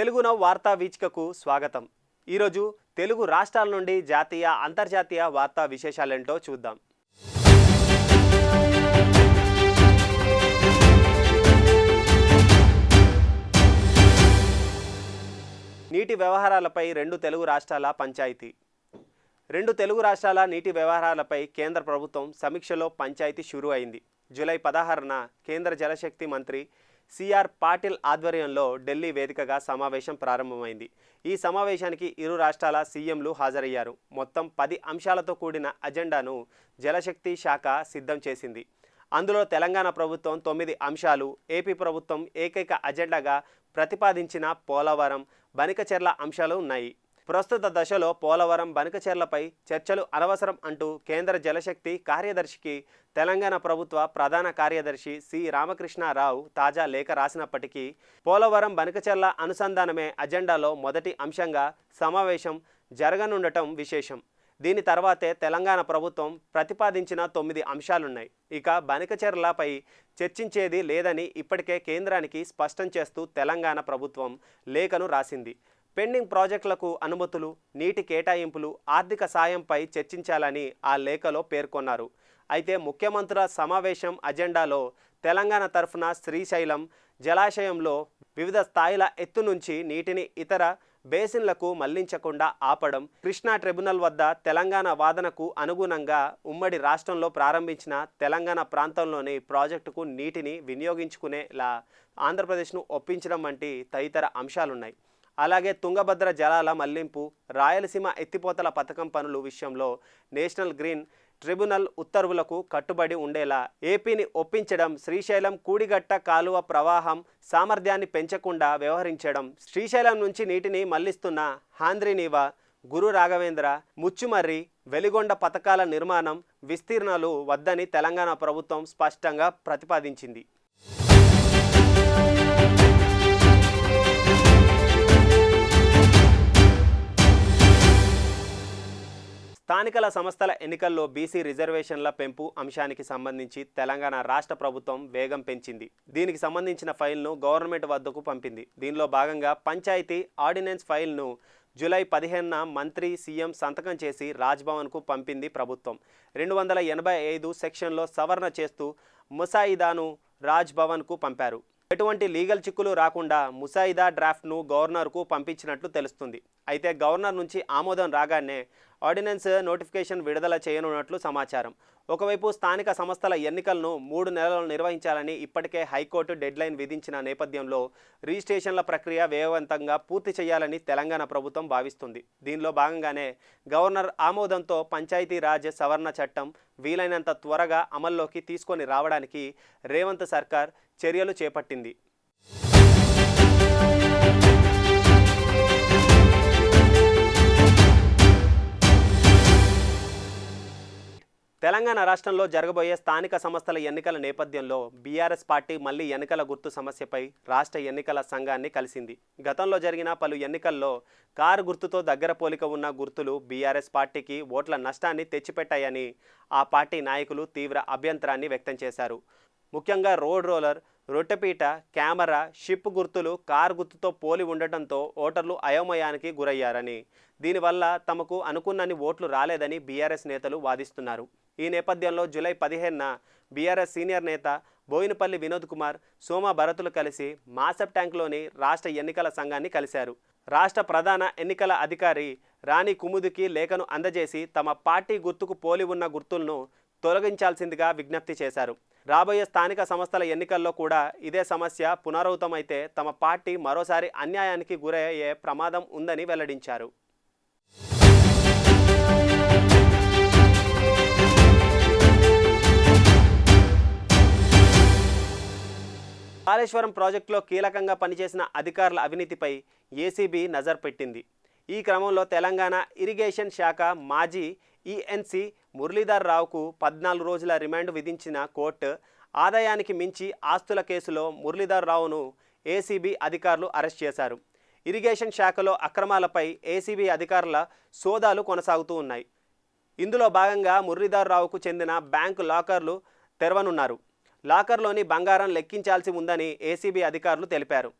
Telugu now వార్తా వీచికకు స్వాగతం. ఈరోజు తెలుగు రాష్ట్రాల నుండి జాతీయ అంతర్జాతీయ వార్తా విశేషాలేంటో చూద్దాం. నీటి వ్యవహారాలపై రెండు తెలుగు రాష్ట్రాల పంచాయతీ. రెండు తెలుగు రాష్ట్రాల నీటి వ్యవహారాలపై కేంద్ర ప్రభుత్వం సమీక్షలో పంచాయతీ షురూ అయింది. జూలై పదహారున కేంద్ర జలశక్తి మంత్రి సిఆర్ పాటిల్ ఆధ్వర్యంలో ఢిల్లీ వేదికగా సమావేశం ప్రారంభమైంది. ఈ సమావేశానికి ఇరు రాష్ట్రాల సీఎంలు హాజరయ్యారు. మొత్తం పది అంశాలతో కూడిన అజెండాను జలశక్తి శాఖ సిద్ధం చేసింది. అందులో తెలంగాణ ప్రభుత్వం తొమ్మిది అంశాలు ఏపీ ప్రభుత్వం ఏకైక అజెండాగా ప్రతిపాదించిన పోలవరం బనికచెర్ల అంశాలు ఉన్నాయి. ప్రస్తుత దశలో పోలవరం బనకచెర్లపై చర్చలు అనవసరం అంటూ కేంద్ర జలశక్తి కార్యదర్శికి తెలంగాణ ప్రభుత్వ ప్రధాన కార్యదర్శి సి రామకృష్ణారావు తాజా లేఖ రాసినప్పటికీ పోలవరం బనకచెర్ల అనుసంధానమే అజెండాలో మొదటి అంశంగా సమావేశం జరగనుండటం విశేషం. దీని తర్వాతే తెలంగాణ ప్రభుత్వం ప్రతిపాదించిన తొమ్మిది అంశాలున్నాయి. ఇక బనికచెర్లపై చర్చించేది లేదని ఇప్పటికే కేంద్రానికి స్పష్టం చేస్తూ తెలంగాణ ప్రభుత్వం లేఖను రాసింది. పెండింగ్ ప్రాజెక్టులకు అనుమతులు నీటి కేటాయింపులు ఆర్థిక సాయంపై చర్చించాలని ఆ లేఖలో పేర్కొన్నారు. అయితే ముఖ్యమంత్రుల సమావేశం అజెండాలో తెలంగాణ తరఫున శ్రీశైలం జలాశయంలో వివిధ స్థాయిల ఎత్తు నుంచి నీటిని ఇతర బేసిన్లకు మళ్ళించకుండా ఆపడం కృష్ణా ట్రిబ్యునల్ వద్ద తెలంగాణ వాదనకు అనుగుణంగా ఉమ్మడి రాష్ట్రంలో ప్రారంభించిన తెలంగాణ ప్రాంతంలోని ప్రాజెక్టుకు నీటిని వినియోగించుకునేలా ఆంధ్రప్రదేశ్ను ఒప్పించడం వంటి తదితర అంశాలున్నాయి. అలాగే తుంగభద్ర జలాల మళ్ళింపు రాయలసీమ ఎత్తిపోతల పథకం పనులు విషయంలో నేషనల్ గ్రీన్ ట్రిబ్యునల్ ఉత్తర్వులకు కట్టుబడి ఉండేలా ఏపీని ఒప్పించడం శ్రీశైలం కూడిగట్ట కాలువ ప్రవాహం సామర్థ్యాన్ని పెంచకుండా వ్యవహరించడం శ్రీశైలం నుంచి నీటిని మళ్ళిస్తున్న హాంద్రినీవ గురు రాఘవేంద్ర ముచ్చుమర్రి వెలిగొండ పథకాల నిర్మాణం విస్తీర్ణాలు వద్దని తెలంగాణ ప్రభుత్వం స్పష్టంగా ప్రతిపాదించింది. స్థానికల సంస్థల ఎన్నికల్లో బీసీ రిజర్వేషన్ల పెంపు అంశానికి సంబంధించి తెలంగాణ రాష్ట్ర ప్రభుత్వం వేగం పెంచింది. దీనికి సంబంధించిన ఫైల్ను గవర్నమెంట్ వద్దకు పంపింది. దీనిలో భాగంగా పంచాయతీ ఆర్డినెన్స్ ఫైల్ను జూలై పదిహేనున మంత్రి సీఎం సంతకం చేసి రాజ్భవన్కు పంపింది ప్రభుత్వం. రెండు వందల ఎనభై ఐదు సెక్షన్లో సవరణ చేస్తూ ముసాయిదాను రాజ్భవన్కు పంపారు. ఎటువంటి లీగల్ చిక్కులు రాకుండా ముసాయిదా డ్రాఫ్ట్ను గవర్నర్కు పంపించినట్లు తెలుస్తుంది. అయితే గవర్నర్ నుంచి ఆమోదం రాగానే ఆర్డినెన్స్ నోటిఫికేషన్ విడుదల చేయనున్నట్లు సమాచారం. ఒకవైపు స్థానిక సంస్థల ఎన్నికలను మూడు నెలలు నిర్వహించాలని ఇప్పటికే హైకోర్టు డెడ్లైన్ విధించిన నేపథ్యంలో రిజిస్ట్రేషన్ల ప్రక్రియ వేగవంతంగా పూర్తి చేయాలని తెలంగాణ ప్రభుత్వం భావిస్తుంది. దీనిలో భాగంగానే గవర్నర్ ఆమోదంతో పంచాయతీరాజ్ సవరణ చట్టం వీలైనంత త్వరగా అమల్లోకి తీసుకొని రావడానికి రేవంత్ సర్కార్ చర్యలు చేపట్టింది. తెలంగాణ రాష్ట్రంలో జరగబోయే స్థానిక సంస్థల ఎన్నికల నేపథ్యంలో బీఆర్ఎస్ పార్టీ మళ్ళీ ఎన్నికల గుర్తు సమస్యపై రాష్ట్ర ఎన్నికల సంఘాన్ని కలిసింది. గతంలో జరిగిన పలు ఎన్నికల్లో కారు గుర్తుతో దగ్గర పోలిక ఉన్న గుర్తులు బీఆర్ఎస్ పార్టీకి ఓట్ల నష్టాన్ని తెచ్చిపెట్టాయని ఆ పార్టీ నాయకులు తీవ్ర అభ్యంతరాన్ని వ్యక్తం చేశారు. ముఖ్యంగా రోడ్ రోలర్ రొట్టెపీట కెమెరా షిప్ గుర్తులు కారు గుర్తుతో పోలి ఉండటంతో ఓటర్లు అయోమయానికి గురయ్యారని దీనివల్ల తమకు అనుకున్నన్ని ఓట్లు రాలేదని బీఆర్ఎస్ నేతలు వాదిస్తున్నారు. ఈ నేపథ్యంలో జూలై పదిహేనున బీఆర్ఎస్ సీనియర్ నేత బోయినపల్లి వినోద్ కుమార్ సోమ భరతులు కలిసి మాసప్ ట్యాంక్లోని రాష్ట్ర ఎన్నికల సంఘాన్ని కలిశారు. రాష్ట్ర ప్రధాన ఎన్నికల అధికారి రాణి కుముదికి లేఖను అందజేసి తమ పార్టీ గుర్తుకు పోలి ఉన్న గుర్తులను తొలగించాల్సిందిగా విజ్ఞప్తి చేశారు. రాబోయే స్థానిక సంస్థల ఎన్నికల్లో కూడా ఇదే సమస్య పునరావృతమైతే తమ పార్టీ మరోసారి అన్యాయానికి గురయ్యే ప్రమాదం ఉందని వెల్లడించారు. కాళేశ్వరం ప్రాజెక్టులో కీలకంగా పనిచేసిన అధికారుల అవినీతిపై ఏసీబీ నజర్ పెట్టింది. ఈ క్రమంలో తెలంగాణ ఇరిగేషన్ శాఖ మాజీ ఈఎన్సీ మురళీధర్ రావుకు పద్నాలుగు రోజుల రిమాండ్ విధించిన కోర్టు ఆదాయానికి మించి ఆస్తుల కేసులో మురళీధర్ రావును ఏసీబీ అధికారులు అరెస్ట్ చేశారు. ఇరిగేషన్ శాఖలో అక్రమాలపై ఏసీబీ అధికారుల సోదాలు కొనసాగుతూ ఉన్నాయి. ఇందులో భాగంగా మురళీధర్ రావుకు చెందిన బ్యాంకు లాకర్లు తెరవనున్నారు. లాకర్లోని బంగారం లెక్కించాల్సి ఉందని ఏసీబీ అధికారులు తెలిపారు.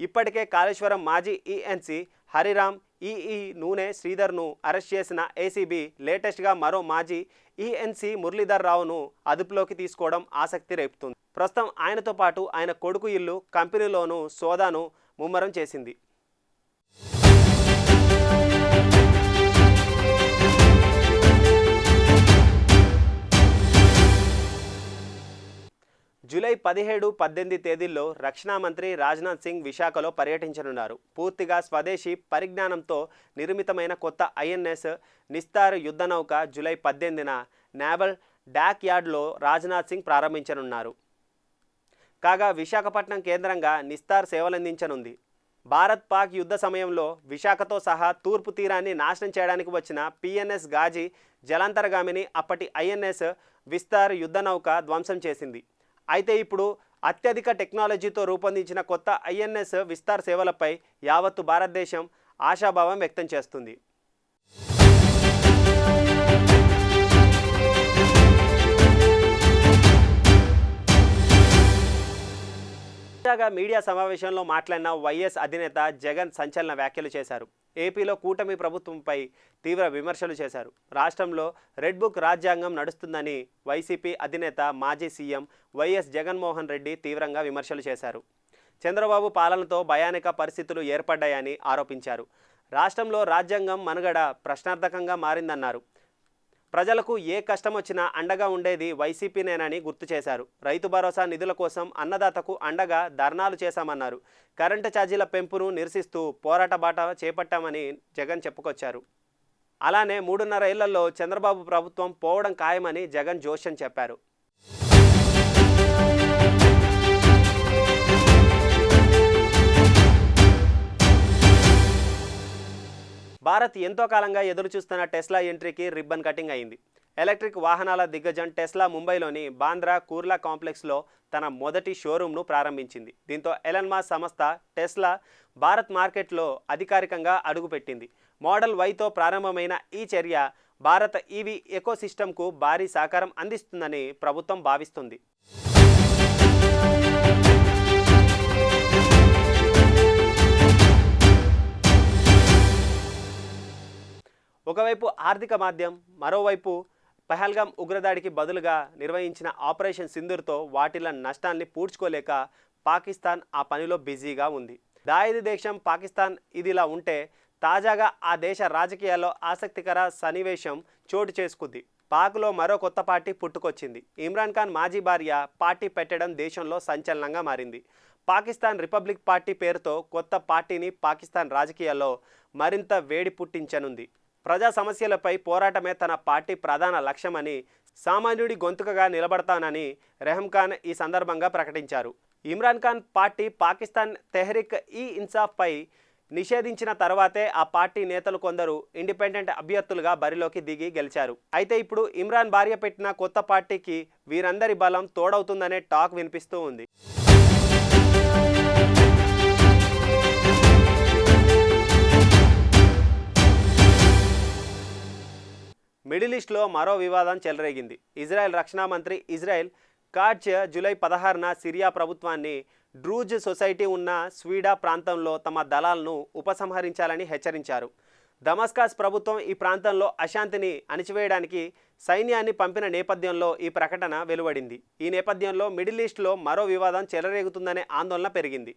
ఇప్పటికే కాళేశ్వరం మాజీ ఈఎన్సీ హరిరామ్ ఈఈ నూనె శ్రీధర్ను అరెస్ట్ చేసిన ఏసీబీ లేటెస్ట్గా మరో మాజీ ఈఎన్సీ మురళీధర్ రావును అదుపులోకి తీసుకోవడం ఆసక్తి రేపుతుంది. ప్రస్తుతం ఆయనతో పాటు ఆయన కొడుకు ఇల్లు కంపెనీలోనూ సోదాను ముమ్మరం చేసింది. జూలై పదిహేడు పద్దెనిమిది తేదీల్లో రక్షణ మంత్రి రాజ్నాథ్ సింగ్ విశాఖలో పర్యటించనున్నారు. పూర్తిగా స్వదేశీ పరిజ్ఞానంతో నిర్మితమైన కొత్త ఐఎన్ఎస్ నిస్తార్ యుద్ధనౌక జూలై పద్దెనిమిదిన నేవల్ డాక్ యార్డ్లో రాజ్నాథ్ సింగ్ ప్రారంభించనున్నారు. కాగా విశాఖపట్నం కేంద్రంగా నిస్తార్ సేవలందించనుంది. భారత్ పాక్ యుద్ధ సమయంలో విశాఖతో సహా తూర్పు తీరాన్ని నాశనం చేయడానికి వచ్చిన పిఎన్ఎస్ గాజీ జలాంతర్గామిని అప్పటి ఐఎన్ఎస్ విస్తార్ యుద్ధనౌక ధ్వంసం చేసింది. అయితే ఇప్పుడు అత్యధిక టెక్నాలజీతో రూపొందించిన కొత్త ఐఎన్ఎస్ విస్తార్ సేవలపై యావత్తు భారతదేశం ఆశాభావం వ్యక్తం చేస్తుంది. తాజాగా మీడియా సమావేశంలో మాట్లాడిన వైఎస్ అధినేత జగన్ సంచలన వ్యాఖ్యలు చేశారు. ఏపీలో కూటమి ప్రభుత్వంపై తీవ్ర విమర్శలు చేశారు. రాష్ట్రంలో రెడ్ బుక్ రాజ్యాంగం నడుస్తుందని వైసీపీ అధినేత మాజీ సీఎం వైఎస్ జగన్మోహన్ రెడ్డి తీవ్రంగా విమర్శలు చేశారు. చంద్రబాబు పాలనతో భయానక పరిస్థితులు ఏర్పడ్డాయని ఆరోపించారు. రాష్ట్రంలో రాజ్యాంగం మనుగడ ప్రశ్నార్థకంగా మారిందన్నారు. ప్రజలకు ఏ కష్టం వచ్చినా అండగా ఉండేది వైసీపీనేనని గుర్తు చేశారు. రైతు భరోసా నిధుల కోసం అన్నదాతకు అండగా ధర్నాలు చేశామన్నారు. కరెంటు ఛార్జీల పెంపును నిరసిస్తూ పోరాట బాట చేపట్టామని జగన్ చెప్పుకొచ్చారు. అలానే మూడున్నర ఏళ్ళలో చంద్రబాబు ప్రభుత్వం పోవడం ఖాయమని జగన్ జోషన్ చెప్పారు. భారత్ ఎంతో కాలంగా ఎదురు చూస్తున్న టెస్లా ఎంట్రీకి రిబ్బన్ కటింగ్ అయింది. ఎలక్ట్రిక్ వాహనాల దిగ్గజం టెస్లా ముంబైలోని బాంద్రా కూర్లా కాంప్లెక్స్లో తన మొదటి షోరూంను ప్రారంభించింది. దీంతో ఎలన్మా సంస్థ టెస్లా భారత్ మార్కెట్లో అధికారికంగా అడుగుపెట్టింది. మోడల్ వైతో ప్రారంభమైన ఈ చర్య భారత ఈవీ ఎకోసిస్టమ్కు భారీ సహకారం అందిస్తుందని ప్రభుత్వం భావిస్తుంది. ఒకవైపు ఆర్థిక మాధ్యం మరోవైపు పహల్గాం ఉగ్రదాడికి బదులుగా నిర్వహించిన ఆపరేషన్ సింధూర్తో వాటిల నష్టాన్ని పూడ్చుకోలేక పాకిస్తాన్ ఆ పనిలో బిజీగా ఉంది. దాయిది దేశం పాకిస్తాన్ ఇదిలా ఉంటే తాజాగా ఆ దేశ రాజకీయాల్లో ఆసక్తికర సన్నివేశం చోటు చేసుకుంది. పాక్లో మరో కొత్త పార్టీ పుట్టుకొచ్చింది. ఇమ్రాన్ ఖాన్ మాజీ భార్య పార్టీ పెట్టడం దేశంలో సంచలనంగా మారింది. పాకిస్తాన్ రిపబ్లిక్ పార్టీ పేరుతో కొత్త పార్టీని పాకిస్తాన్ రాజకీయాల్లో మరింత వేడి పుట్టించనుంది. ప్రజా సమస్యలపై పోరాటమే తన పార్టీ ప్రధాన లక్ష్యమని సామాన్యుడి గొంతుకగా నిలబడతానని రెహం ఖాన్ ఈ సందర్భంగా ప్రకటించారు. ఇమ్రాన్ ఖాన్ పార్టీ పాకిస్తాన్ తెహ్రిక్ ఈ ఇన్సాఫ్పై నిషేధించిన తర్వాతే ఆ పార్టీ నేతలు కొందరు ఇండిపెండెంట్ అభ్యర్థులుగా బరిలోకి దిగి గెలిచారు. అయితే ఇప్పుడు ఇమ్రాన్ భార్య పెట్టిన కొత్త పార్టీకి వీరందరి బలం తోడవుతుందనే టాక్ వినిపిస్తూ ఉంది. మిడిల్ ఈస్ట్లో మరో వివాదం చెలరేగింది. ఇజ్రాయెల్ రక్షణ మంత్రి ఇజ్రాయెల్ కార్చ్ జూలై పదహారున సిరియా ప్రభుత్వాన్ని డ్రూజ్ సొసైటీ ఉన్న స్వీడా ప్రాంతంలో తమ దళాలను ఉపసంహరించాలని హెచ్చరించారు. దమస్కాస్ ప్రభుత్వం ఈ ప్రాంతంలో అశాంతిని అణిచివేయడానికి సైన్యాన్ని పంపిన నేపథ్యంలో ఈ ప్రకటన వెలువడింది. ఈ నేపథ్యంలో మిడిల్ ఈస్ట్లో మరో వివాదం చెలరేగుతుందనే ఆందోళన పెరిగింది.